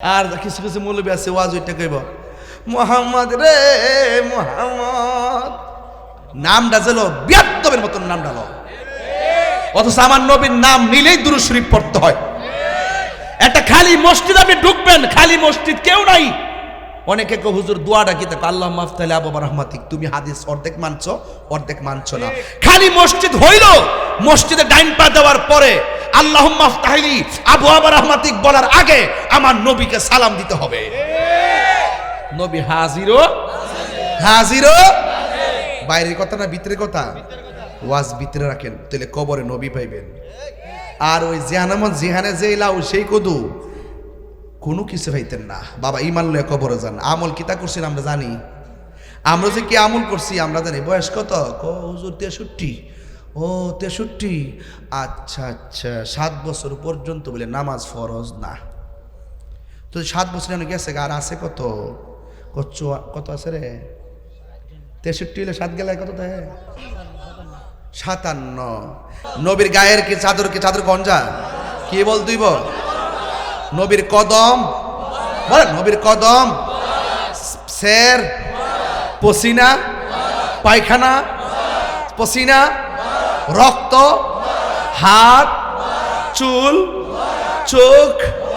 আর কিছু কিছু মৌলবী আছে, ওয়াজ ওইটা কইব। মোহাম্মদ রে, মোহাম্মদ। নামটা যেন বিয়াত্তবের মতন নাম ডালো অথচ আমার নবীর নাম নিলেই দুরু শরীফ পড়তে হয়। একটা খালি মসজিদ আপনি ঢুকবেন, খালি মসজিদ কেউ নাই। অনেকে কো হুজুর দোয়াটা কি দেখো আল্লাহ মাফতালি আবু রহমাতিক, তুমি হাদিস অর্ধেক মানছো অর্ধেক মানছো না। খালি মসজিদ হইল, মসজিদে ডাইন পা দেওয়ার পরে আল্লাহ মাফতাহিলি আবু আবার রহমাতিক বলার আগে আমার নবীকে সালাম দিতে হবে। নবী হাজিরো? হাজিরো? বাইরের কথা না ভিতরের কথা? ওয়াজ ভিতরে রাখেন তাহলে কবরে নবী পাইবেন। আর ওই জেহানামত জেহানে যে লাউ সেই কদু কোনো কিছু পাইতেন না। বাবা ইমান লয়ে কবরে যান। আমল কিতা করছেন আমরা জানি। আমরা যে কি আমল করছি আমরা জানি। বয়স কত? ক হুজুর তেষট্টি। ও, তেষট্টি। আচ্ছা আচ্ছা সাত বছর পর্যন্ত বলে নামাজ ফরজ না। তো সাত বছর এনে গেছে আর আছে কত? কত কত আছে রে? তেষট্টি হলে সাত গেলে কত দেয় সাতান্ন। নবীর গায়ের কি চাদর কি চাদর গঞ্জা? কি বল তুই বল? নবীর কদম? বল, নবীর কদম? শের পসিনা? পায়খানা? পসিনা? রক্ত হাত চুল চোখ